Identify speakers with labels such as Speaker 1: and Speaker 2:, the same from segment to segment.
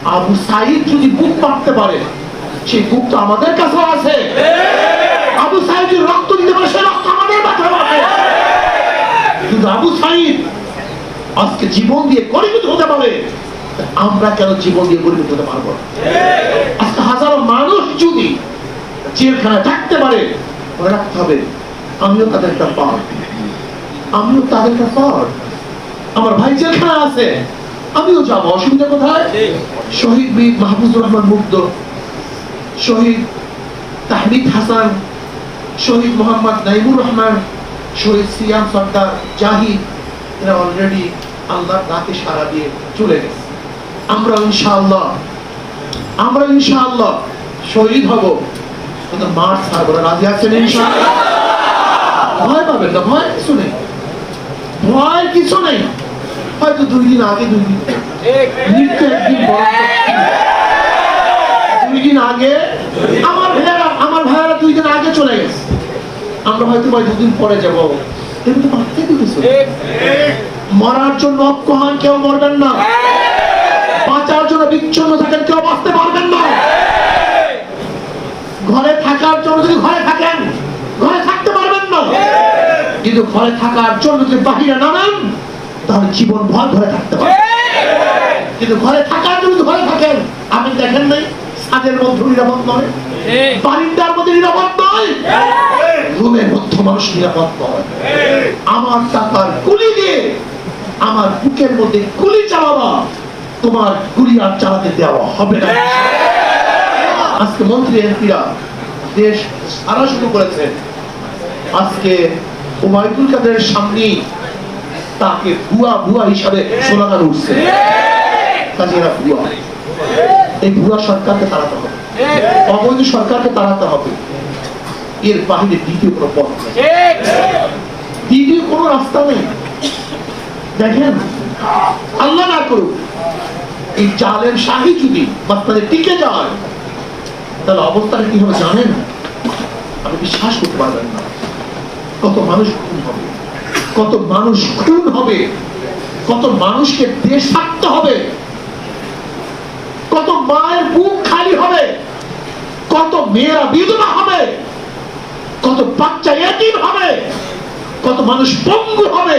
Speaker 1: আবু সাইদ যদি বুক মারতে পারে সেই বুক তো আমাদের কাছেও আছে। আবু সাইদ যদি রক্ত দিতে পারে সেই রক্ত আমাদের কাছেও আছে। কিন্তু আবু সাইদ আজকে জীবন দিয়ে পরিণত হতে পারে আমরা কেন জীবন দিয়ে পরিণত হতে পারব আজকে হাজারো মানুষ যদি জেলখানায় থাকতে পারে রাখতে হবে আমিও তাদের একটা পার্ট আমিও তাদের একটা পার্ট আমার ভাই জেলখানা আছে। আমিও যাব অসুবিধা কোথায়? শহীদ বীর মাহফুজুর রহমান মুগ্ধ শহীদ তাহমিদ হাসান শহীদ মোহাম্মদ নাইমুর রহমান শহীদ সিয়াম সর্দার জাহিদ এরা অলরেডি আল্লাহর ডাকে সারা দিয়ে চলে গেছে। আমরা ইনশাআল্লাহ আমরা ইনশাআল্লাহ শহীদ হব। কিন্তু মার ছাড়বো না রাজি আছেন ইনশাআল্লাহ? ভয় পাবেন না ভয় কিছু নেই। ভয় কিছু নেই। হয়তো দুই দিন আগে দুই দিন মৃত্যু একদিন দুই দিন আগে, আমার ভাইয়ারা আমার ভাইয়ারা দুই দিন আগে চলে গেছে। আমরা হয়তো ভাই দুদিন পরে যাব। কিন্তু বাঁচতে কিছু মরার জন্য অক্ষহান কেউ মরবেন না। বাঁচার জন্য বিচ্ছন্ন থাকেন, কেউ বাঁচতে পারবেন না। ঘরে থাকার জন্য যদি ঘরে থাকেন, ঘরে থাকতে পারবেন না। কিন্তু ঘরে থাকার জন্য যদি বাহিরে নামেন তাহলে জীবন ভর ঘরে থাকতে পারবেন কিন্তু ঘরে থাকার যদি ঘরে থাকেন, আপনি দেখেন নাই, ছাদের মধ্যে নিরাপদ নয়। বারিন্দার মধ্যে নিরাপদ নয়। রুমের মধ্যে মানুষ নিরাপদ নয়। আমার টাকার গুলি দিয়ে, আমার বুকের মধ্যে গুলি চালাবা, তোমার গুলি আর চালাতে দেওয়া হবে না। আজকে মন্ত্রী, এমপিরা দেশ সারা শুরু করেছে। আজকে ওবায়দুল কাদের সামনে তাকে ভুয়া ভুয়া হিসাবে স্লোগান উঠছে। কাজে এরা ভুয়া। এই ভুয়া সরকারকে তাড়াতে হবে। অবৈধ সরকারকে তাড়াতে হবে। এর বাহিরে দ্বিতীয় কোনো পথ দ্বিতীয় কোনো রাস্তা নেই। দেখেন, আল্লাহ না করুক, এই জালের শাহী যদি বাচ্চাদের টিকে যায়, তাহলে অবস্থাটা কি হবে জানেন? আপনি বিশ্বাস করতে পারবেন না। কত মানুষ খুন হবে। কত মানুষ খুন হবে, কত মানুষকে দেশ হবে, কত মায়ের বুক খালি হবে, কত মেয়েরা বিধবা হবে, কত বাচ্চা এতিম হবে, কত মানুষ পঙ্গু হবে।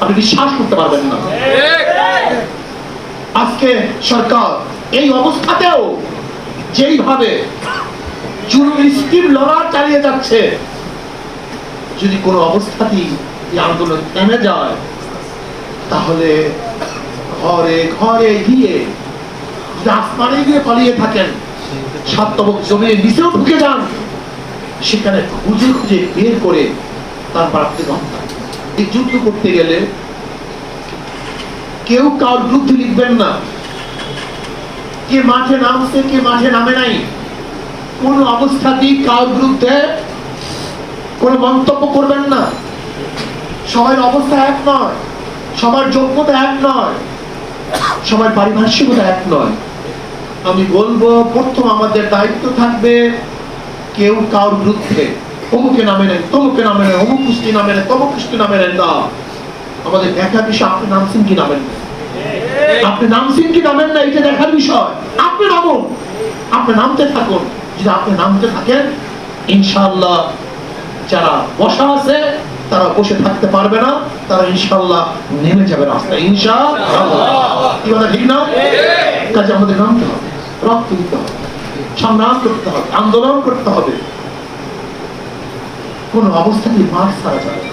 Speaker 1: আপনি বিশ্বাস করতে পারবেন না। আজকে সরকার এই অবস্থাতেও যেইভাবে জুলুম স্কিম লড়া চালিয়ে যাচ্ছে, যদি কোনো অবস্থাতেই এই আন্দোলন থেমে যায়, তাহলে ঘরে ঘরে গিয়ে আসমানে গিয়ে পালিয়ে থাকেন। সাতবক জমির নিচেও ঢুকে যান। সেখানে খুঁজে খুঁজে বের করে তারপর আপনি গঙ্গা এই যুদ্ধ করতে গেলে কেউ কার বিরুদ্ধে লিখবেন না। কে মাঠে নামছে, কে মাঠে নামে নাই। কোন অবস্থাতেই কার বিরুদ্ধে কোনো মন্তব্য করবেন না। সবার অবস্থা এক নয়, সবার যোগ্যতা এক নয়, সবার পারিপার্শ্বিকতা এক নয়। আমি বলব, প্রথম আমাদের দায়িত্ব থাকবে কেউ কার বিরুদ্ধে। অমুকে নামে নেন তমুকে নামে নেন অমুক কুস্তি নামে নেন তমুক কুস্তি নামে নেন না। আমাদের দেখা বিষয়, আপনি নামছেন কি নামেন? আপনি নামছেন কি নামেন না? এটা দেখার বিষয়। আপনি নামুন। আপনি নামতে থাকুন। যদি আপনি নামতে থাকেন, ইনশাআল্লাহ যারা বসা আছে তারা বসে থাকতে পারবে না, তারা ইনশাল্লাহ নেমে যাবে রাস্তায়। ইনশাল্লাহ ঠিক না? কাজে আমাদের নামতে হবে, রক্ত দিতে হবে সংগ্রাম করতে হবে, আন্দোলন করতে হবে। কোন অবস্থাতেই মাঠ ছাড়া যাবে।